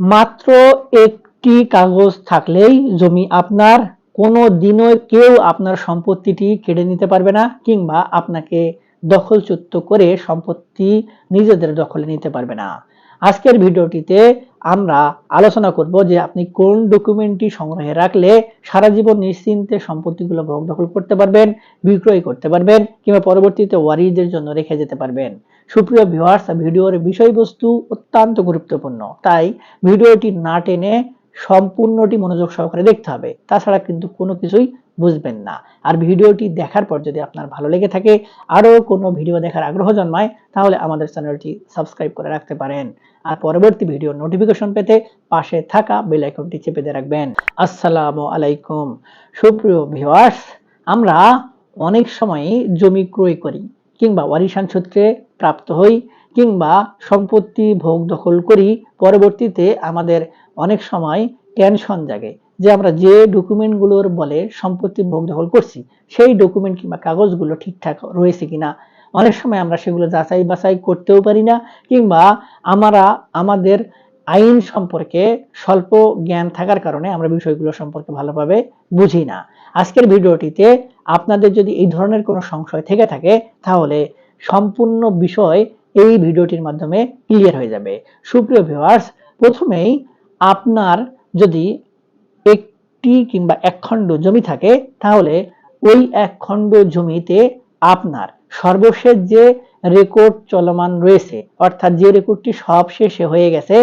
মাত্র একটি কাগজ থাকলেই জমি আপনার, কোনো দিনও কেউ আপনার সম্পত্তিটি কেড়ে নিতে পারবে না কিংবা আপনাকে দখলচ্যুত করে সম্পত্তি নিজেদের দখলে নিতে পারবে না। আজকের ভিডিওটিতে আমরা আলোচনা করব যে আপনি কোন ডকুমেন্টটি সংগ্রহে রাখলে সারা জীবন নিশ্চিন্তে সম্পত্তিগুলো ভোগ দখল করতে পারবেন, বিক্রয় করতে পারবেন কিংবা পরবর্তীতে ওয়ারিদের জন্য রেখে যেতে পারবেন। সুপ্রিয় ভিউয়ার্স ভিডিওর বিষয়বস্তু অত্যন্ত গুরুত্বপূর্ণ। তাই ভিডিওটি না টেনে সম্পূর্ণটি মনোযোগ সহকারে দেখতে হবে। তাছাড়া কিন্তু কোনো কিছুই বুঝবেন না। আর ভিডিওটি দেখার পর যদি আপনার ভালো লেগে থাকে, আরও কোনো ভিডিও দেখার আগ্রহ জন্মায়, তাহলে আমাদের চ্যানেলটি সাবস্ক্রাইব করে রাখতে পারেন। আর পরবর্তী ভিডিও নোটিফিকেশন পেতে পাশে থাকা বেল আইকনটি চেপে দিয়ে রাখবেন। আসসালামু আলাইকুম। সুপ্রিয় ভিউয়ার্স আমরা অনেক সময় জমি ক্রয় করি। কিংবা ওয়ারিশান সূত্রে প্রাপ্ত হই কিংবা সম্পত্তি ভোগ দখল করি, পরবর্তীতে আমাদের অনেক সময় টেনশন জাগে যে আমরা যে ডকুমেন্টগুলোর বলে সম্পত্তি ভোগ দখল করছি, সেই ডকুমেন্ট কিংবা কাগজগুলো ঠিকঠাক রয়েছে কিনা? অনেক সময় আমরা সেগুলো যাচাই বাছাই করতেও পারি না কিংবা আমরা, আমাদের আইন সম্পর্কে স্বল্প জ্ঞান থাকার কারণে আমরা বিষয়গুলো সম্পর্কে ভালোভাবে বুঝি না। আজকের ভিডিওটিতে আপনাদের যদি এই ধরনের কোনো সংশয় থেকে থাকে, তাহলে সম্পূর্ণ বিষয় এই ভিডিওটির মাধ্যমে ক্লিয়ার হয়ে যাবে। সুপ্রিয় ভিউয়ার্স প্রথমেই আপনার যদি একটি কিংবা এক খণ্ড জমি থাকে, তাহলে ওই এক খণ্ড জমিতে আপনার সর্বশেষ যে রেকর্ড চলমান রয়েছে, অর্থাৎ যে রেকর্ডটি সব শেষে হয়ে গেছে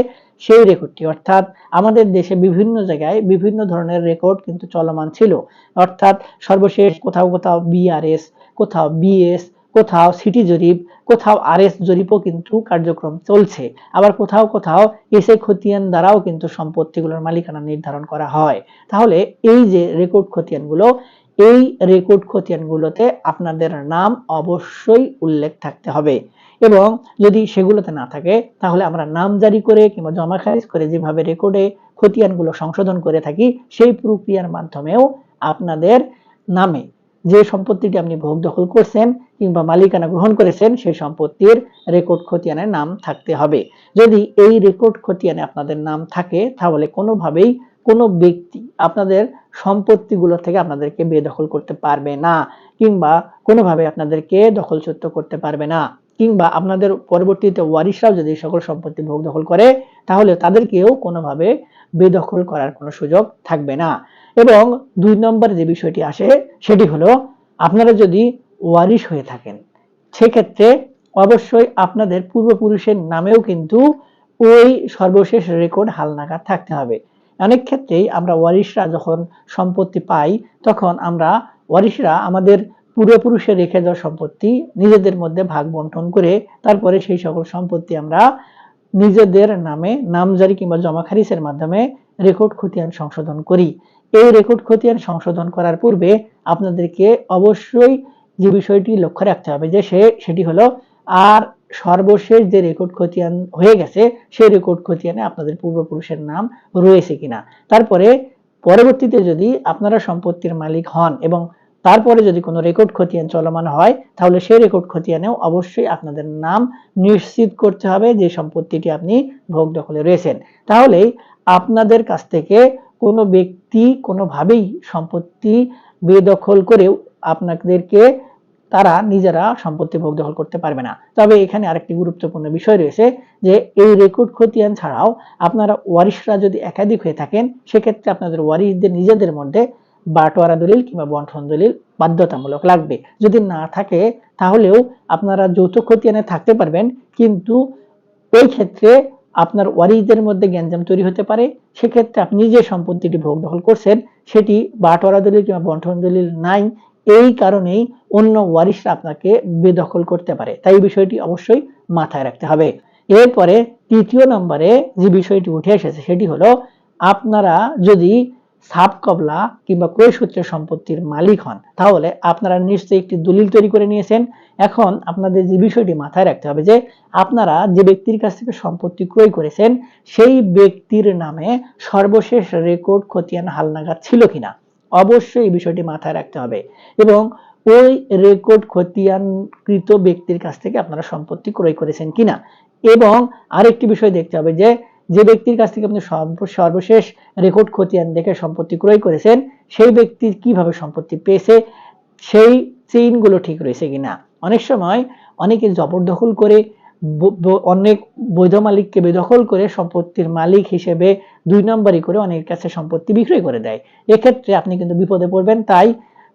সেই রেকর্ডটি অর্থাৎ আমাদের দেশে বিভিন্ন জায়গায় বিভিন্ন ধরনের রেকর্ড কিন্তু চলমান ছিল। অর্থাৎ সর্বশেষ কোথাও কোথাও বিআরএস কোথাও বিএস কোথাও সিটি জরিপ কোথাও আরএস জরিপও কিন্তু কার্যক্রম চলছে। আবার কোথাও কোথাও এসে খতিয়ান দ্বারাও কিন্তু সম্পত্তিগুলোর মালিকানা নির্ধারণ করা হয়। তাহলে এই যে রেকর্ড খতিয়ানগুলো এই রেকর্ড খতিয়ানগুলোতে আপনাদের নাম অবশ্যই উল্লেখ থাকতে হবে। এবং যদি সেগুলোতে না থাকে, তাহলে আমরা নাম জারি করে কিংবা জমা খারিজ করে যেভাবে রেকর্ডে খতিয়ানগুলো সংশোধন করে থাকি, সেই প্রক্রিয়ার মাধ্যমেও আপনাদের নামে যে সম্পত্তিটি আপনি ভোগ দখল করছেন কিংবা মালিকানা গ্রহণ করেছেন, সেই সম্পত্তির রেকর্ড খতিয়ানে নাম থাকতে হবে। যদি এই রেকর্ড খতিয়ানে আপনাদের নাম থাকে, তাহলে কোনোভাবেই কোনো ব্যক্তি আপনাদের সম্পত্তিগুলো থেকে আপনাদেরকে বেদখল করতে পারবে না কিংবা কোনোভাবে আপনাদেরকে দখলচ্যুত করতে পারবে না। কিংবা আপনাদের পরবর্তীতে ওয়ারিশরাও যদি সকল সম্পত্তি ভোগ দখল করে, তাহলে তাদেরকেও কোনোভাবে বেদখল করার কোনো সুযোগ থাকবে না। এবং দুই নম্বর যে বিষয়টি আসে, সেটি হলো আপনারা যদি ওয়ারিশ হয়ে থাকেন, সেক্ষেত্রে অবশ্যই আপনাদের পূর্বপুরুষের নামেও কিন্তু ওই সর্বশেষ রেকর্ড হালনাগাদ থাকতে হবে। অনেক ক্ষেত্রেই আমরা ওয়ারিশরা যখন সম্পত্তি পাই, তখন আমরা ওয়ারিশরা আমাদের পূর্বপুরুষে রেখে দেওয়া সম্পত্তি, নিজেদের মধ্যে ভাগ বন্টন করে তারপরে সেই সকল সম্পত্তি আমরা নিজেদের নামে নামজারি কিংবা জমা খারিজের মাধ্যমে রেকর্ড খতিয়ান সংশোধন করি। এই রেকর্ড খতিয়ান সংশোধন করার পূর্বে আপনাদেরকে অবশ্যই যে বিষয়টি লক্ষ্য রাখতে হবে যে সে সেটি হলো, আর সর্বশেষ যে রেকর্ড খতিয়ান হয়ে গেছে, সেই রেকর্ড খতিয়ানে আপনাদের পূর্বপুরুষের নাম রয়েছে কিনা। তারপরে পরবর্তীতে যদি আপনারা সম্পত্তির মালিক হন এবং তারপরে যদি কোনো রেকর্ড খতিয়ান চলমান হয়, তাহলে সেই রেকর্ড খতিয়ানেও অবশ্যই আপনাদের নাম নিশ্চিত করতে হবে যে সম্পত্তিটি আপনি ভোগ দখলে রয়েছেন। তাহলেই আপনাদের কাছ থেকে কোনো ব্যক্তি কোনোভাবেই সম্পত্তি বেদখল করেও আপনাদেরকে তারা নিজেরা সম্পত্তি ভোগ দখল করতে পারবে না। তবে এখানে আরেকটি গুরুত্বপূর্ণ বিষয় রয়েছে যে এই রেকর্ড খতিয়ান ছাড়াও আপনারা ওয়ারিশরা যদি একাধিক হয়ে থাকেন, সেক্ষেত্রে আপনাদের ওয়ারিশদের নিজেদের মধ্যে বাটোয়ারা দলিল কিংবা বন্টন দলিল বাধ্যতামূলক লাগবে। যদি না থাকে, তাহলেও আপনারা যৌথ খতিয়ানে থাকতে পারবেন, কিন্তু ওই ক্ষেত্রে আপনার ওয়ারিশদের মধ্যে গ্যাঞ্জাম তৈরি হতে পারে। সেক্ষেত্রে আপনি যে সম্পত্তিটি ভোগ দখল করছেন, সেটি বাটোয়ারা দলিল কিংবা বন্টন দলিল নাই, এই কারণেই অন্য ওয়ারিশরা আপনাকে বেদখল করতে পারে। তাই বিষয়টি অবশ্যই মাথায় রাখতে হবে। এরপরে তৃতীয় নম্বরে যে বিষয়টি উঠে এসেছে, সেটি হলো আপনারা যদি সাব কবলা কিংবা ক্রয় সূত্রে সম্পত্তির মালিক হন। তাহলে আপনারা নিশ্চয়ই একটি দলিল তৈরি করে নিয়েছেন। এখন আপনাদের যে বিষয়টি মাথায় রাখতে হবে যে, আপনারা যে ব্যক্তির কাছ থেকে সম্পত্তি ক্রয় করেছেন, সেই ব্যক্তির নামে সর্বশেষ রেকর্ড খতিয়ান হালনাগাদ ছিল কিনা? অবশ্যই এই বিষয়টি মাথায় রাখতে হবে এবং ওই রেকর্ড খতিয়ানকৃত ব্যক্তির কাছ থেকে আপনারা সম্পত্তি ক্রয় করেছেন কিনা? এবং আরেকটি বিষয় দেখতে হবে যে যে ব্যক্তির কাছ থেকে আপনি সর্বশেষ রেকর্ড খতিয়ান দেখে সম্পত্তি ক্রয় করেছেন, সেই ব্যক্তি কীভাবে সম্পত্তি পেয়েছে, সেই চেইনগুলো ঠিক রয়েছে কিনা? অনেক সময় অনেকে জবরদখল করে অনেক বৈধ মালিককে বেদখল করে সম্পত্তির মালিক হিসেবে দুই নম্বরই করে অনেকের কাছে সম্পত্তি বিক্রয় করে দেয়। এক্ষেত্রে আপনি কিন্তু বিপদে পড়বেন, তাই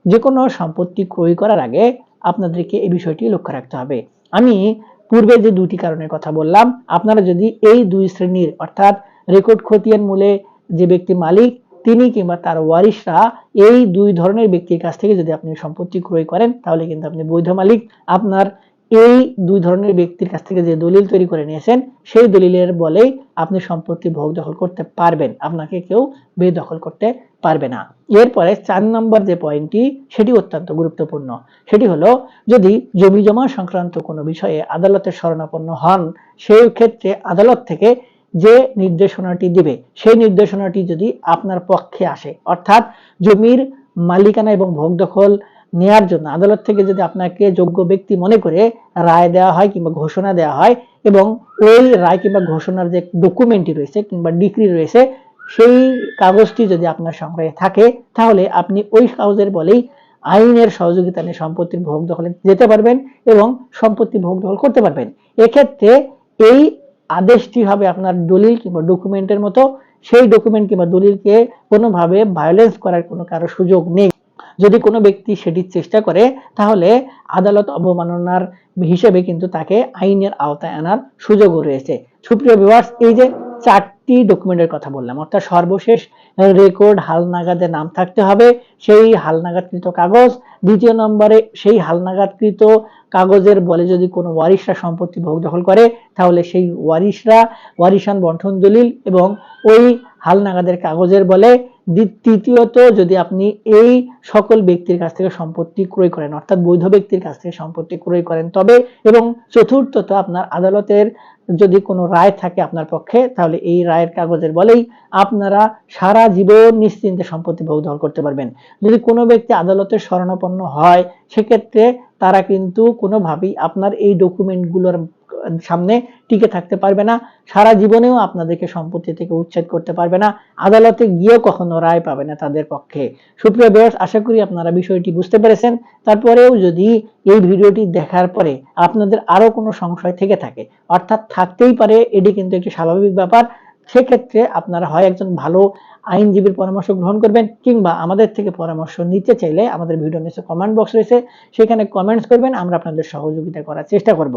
যে কোনো সম্পত্তি ক্রয় করার আগে আপনাদেরকে এই বিষয়টি লক্ষ্য রাখতে হবে। আমি পূর্বে যে দুটি কারণের কথা বললাম, আপনারা যদি এই দুই শ্রেণির অর্থাৎ রেকর্ড খতিয়ান মূলে যে ব্যক্তি মালিক, তিনি কিংবা তার ওয়ারিশরা এই দুই ধরনের ব্যক্তির কাছ থেকে যদি আপনি সম্পত্তি ক্রয় করেন, তাহলে কিন্তু আপনি বৈধ মালিক। আপনার এই দুই ধরনের ব্যক্তির কাছ থেকে যে দলিল তৈরি করে নিয়েছেন, সেই দলিলের বলেই আপনি সম্পত্তি ভোগ দখল করতে পারবেন। আপনাকে কেউ বেদখল করতে পারবে না। এরপরে চার নম্বর যে পয়েন্টটি সেটি অত্যন্ত গুরুত্বপূর্ণ। সেটি হলো, যদি জমি জমা সংক্রান্ত কোনো বিষয়ে আদালতের শরণাপন্ন হন, সেই ক্ষেত্রে আদালত থেকে যে নির্দেশনাটি দিবে, সেই নির্দেশনাটি যদি আপনার পক্ষে আসে, অর্থাৎ জমির মালিকানা এবং ভোগ দখল নেয়ার জন্য। আদালত থেকে যদি আপনাকে যোগ্য ব্যক্তি মনে করে রায় দেওয়া হয় কিংবা ঘোষণা দেওয়া হয় এবং ওই রায় কিংবা ঘোষণার যে ডকুমেন্টটি রয়েছে কিংবা ডিগ্রি রয়েছে, সেই কাগজটি যদি আপনার সংগ্রহে থাকে, তাহলে আপনি ওই কাগজের বলেই আইনের সহযোগিতা নিয়ে সম্পত্তির ভোগ দখলে যেতে পারবেন এবং সম্পত্তি ভোগ দখল করতে পারবেন। এক্ষেত্রে এই আদেশটি হবে আপনার দলিল কিংবা ডকুমেন্টের মতো। সেই ডকুমেন্ট কিংবা দলিলকে কোনোভাবে ভায়োলেন্স করার কোনো কারও সুযোগ নেই। যদি কোনো ব্যক্তি সেটির চেষ্টা করে, তাহলে আদালত অবমাননার হিসেবে কিন্তু তাকে আইনের আওতায় আনার সুযোগও রয়েছে। সুপ্রিয় বিভার্স এই যে চারটি ডকুমেন্টের কথা বললাম, অর্থাৎ সর্বশেষ রেকর্ড হালনাগাদের নাম থাকতে হবে। সেই হালনাগাদকৃত কাগজ দ্বিতীয় নম্বরে সেই হালনাগাদকৃত কাগজের বলে যদি কোনো ওয়ারিশরা সম্পত্তি ভোগ দখল করে, তাহলে সেই ওয়ারিশরা ওয়ারিশান বন্ঠন দলিল এবং ওই হালনাগাদের কাগজের বলে তৃতীয়ত যদি আপনি এই সকল ব্যক্তির কাছ থেকে সম্পত্তি ক্রয় করেন, অর্থাৎ বৈধ ব্যক্তির কাছ থেকে সম্পত্তি ক্রয় করেন তবে, এবং চতুর্থত আপনার আদালতের যদি কোনো রায় থাকে আপনার পক্ষে, তাহলে এই রায়ের কাগজের বলেই আপনারা সারা জীবন নিশ্চিন্তে সম্পত্তি ভোগ দখল করতে পারবেন। যদি কোনো ব্যক্তি আদালতে শরণাপন্ন হয়, সেক্ষেত্রে তারা কিন্তু কোনোভাবেই আপনার এই ডকুমেন্টগুলোর সামনে টিকে থাকতে পারবে না, সারা জীবনেও আপনাদেরকে সম্পত্তি থেকে উচ্ছেদ করতে পারবে না, আদালতে গিয়েও কখনো রায় পাবে না তাদের পক্ষে। সুপ্রিয় বেয়ার্স আশা করি আপনারা বিষয়টি বুঝতে পেরেছেন। তারপরেও যদি এই ভিডিওটি দেখার পরে আপনাদের আরও কোনো সংশয় থেকে থাকে, অর্থাৎ থাকতেই পারে, এটি কিন্তু একটি স্বাভাবিক ব্যাপার, সেক্ষেত্রে আপনারা হয় একজন ভালো আইনজীবীর পরামর্শ গ্রহণ করবেন কিংবা আমাদের থেকে পরামর্শ নিতে চাইলে আমাদের ভিডিও নিচে কমেন্ট বক্স রয়েছে, সেখানে কমেন্টস করবেন, আমরা আপনাদের সহযোগিতা করার চেষ্টা করব।